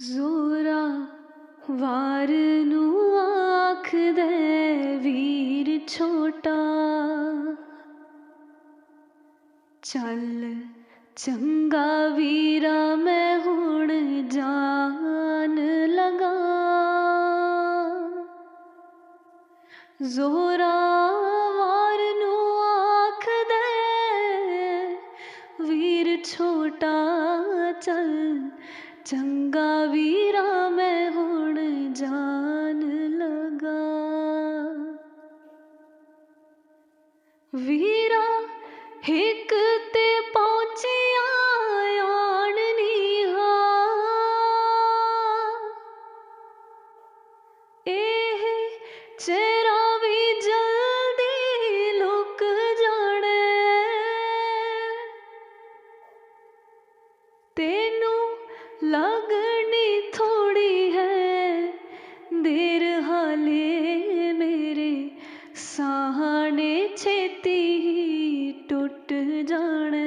ਜ਼ੋਰਾ ਵਾਰ ਨੂੰ ਆਖਦੇ ਵੀਰ ਛੋਟਾ। ਚੱਲ ਚੰਗਾ ਵੀਰਾ, ਮੈਂ ਹੁਣ ਜਾਣ ਲਗਾ। ਜ਼ੋਰਾ ਵਾਰ ਨੂੰ ਆਖਦੇ ਵੀਰ ਛੋਟਾ, ਚੱਲ ਚੰਗਾ ਵੀਰਾ ਮੈਂ ਹੁਣ ਜਾਣ ਲਗਾ। ਵੀਰਾ ਇੱਕ ਤੇ ਪਹੁੰਚਿਆ ਆਣ ਨੀਹਾ ਇਹ ਚਿਹਰਾ ਲੱਗਣੀ ਥੋੜੀ ਹੈ। ਦੇਰ ਹਾਲੇ ਮੇਰੇ ਸਾਹਾਂ ਨੇ ਛੇਤੀ ਹੀ ਟੁੱਟ ਜਾਣਾ।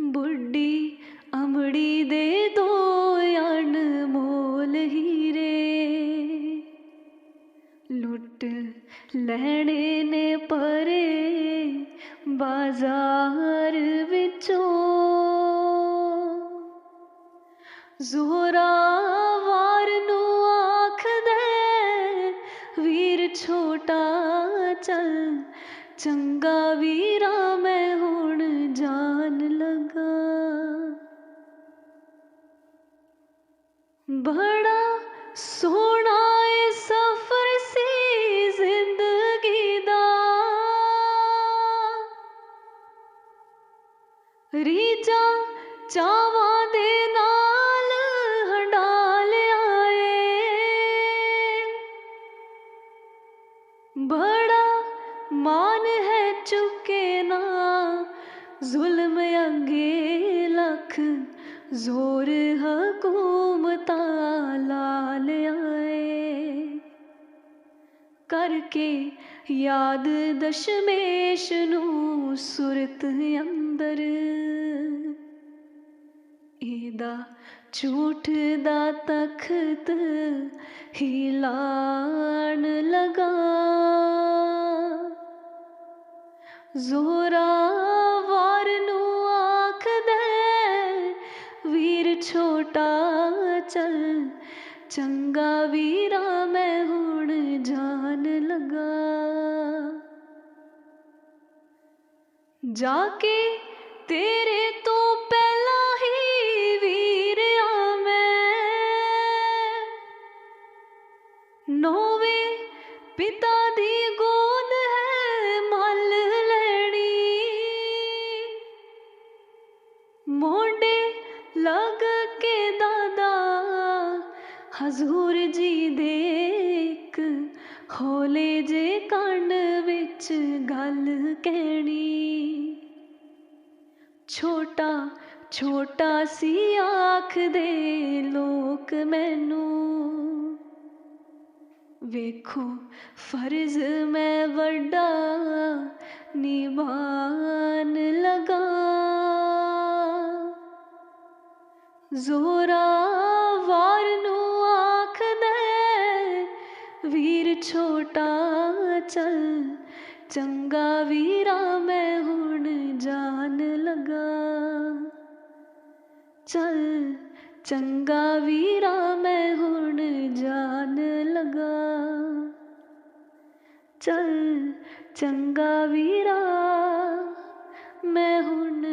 ਬੁੱਢੀ ਅਮੜੀ ਦੇ ਦੋ ਅਨਮੋਲ ਹੀਰੇ। ਲੁੱਟ ਲੈਣੇ ਨੇ ਪਰੇ ਬਾਜ਼ਾਰ ਵਿੱਚੋਂ ਜ਼ੋਰਾ ਵਾਰ ਨੂੰ ਆਖਦੇ ਵੀਰ ਛੋਟਾ ਚੱਲ, ਚੰਗਾ ਵੀਰਾ ਮੈਂ ਹੁਣ ਜਾਣ ਲਗਾ। ਬੜਾ ਸੋਹਣਾ ਏ ਸਫ਼ਰ ਸੀ ਜ਼ਿੰਦਗੀ ਦਾ। ਰੀਝਾਂ, ਚਾਵਾਂ ਮਾਨ ਹੈ ਚੁਕੇ ਨਾ। ਜ਼ੁਲਮ ਅੰਗੇ ਲੱਖ ਜ਼ੋਰ ਹਕੂਮਤਾਂ ਲਾ ਲਿਆਏ ਕਰਕੇ ਯਾਦ ਦਸ਼ਮੇਸ਼ ਨੂੰ ਸੁਰਤ ਅੰਦਰ। ਇਹਦਾ ਝੂਠ ਦਾ ਤਖਤ ਹਿਲਾਣ ਲਗਾ। ਜ਼ੋਰਾ ਵਾਰ ਨੂੰ ਆਖਦਾ ਵੀਰ ਛੋਟਾ ਚੱਲ, ਚੰਗਾ ਵੀਰਾ ਮੈਂ ਹੁਣ ਜਾਣ ਲਗਾ। ਜਾ ਕੇ ਤੇਰੇ ਤੋਂ ਪਹਿਲਾਂ ਹੀ ਵੀਰ ਆ ਮੈਂ। ਨੋਵੇਂ ਪਿਤਾ ਦੀ ਮੋਢੇ ਲੱਗ ਕੇ ਦਾਦਾ, ਹਜ਼ੂਰ ਜੀ ਦੇ ਇੱਕ ਹੌਲੇ ਜੇ ਕੰਨ ਵਿੱਚ ਗੱਲ ਕਹਿਣੀ। ਛੋਟਾ ਛੋਟਾ ਸੀ ਆਖਦੇ ਲੋਕ ਮੈਨੂੰ। ਵੇਖੋ, ਫਰਜ਼ ਮੈਂ ਵੱਡਾ, ਨਿਭਾਨ ਲਗਾ ਜ਼ੋਰਾ ਵਾਰ ਨੂੰ ਆਖਦਾ ਵੀਰ ਛੋਟਾ ਚੱਲ, ਚੰਗਾ ਵੀਰਾ ਮੈਂ ਹੁਣ ਜਾਣ ਲਗਾ। ਚੱਲ, ਚੰਗਾ ਵੀਰਾ ਮੈਂ ਹੁਣ ਜਾਣ ਲਗਾ। ਚੱਲ, ਚੰਗਾ ਵੀਰਾ ਮੈਂ ਹੁਣ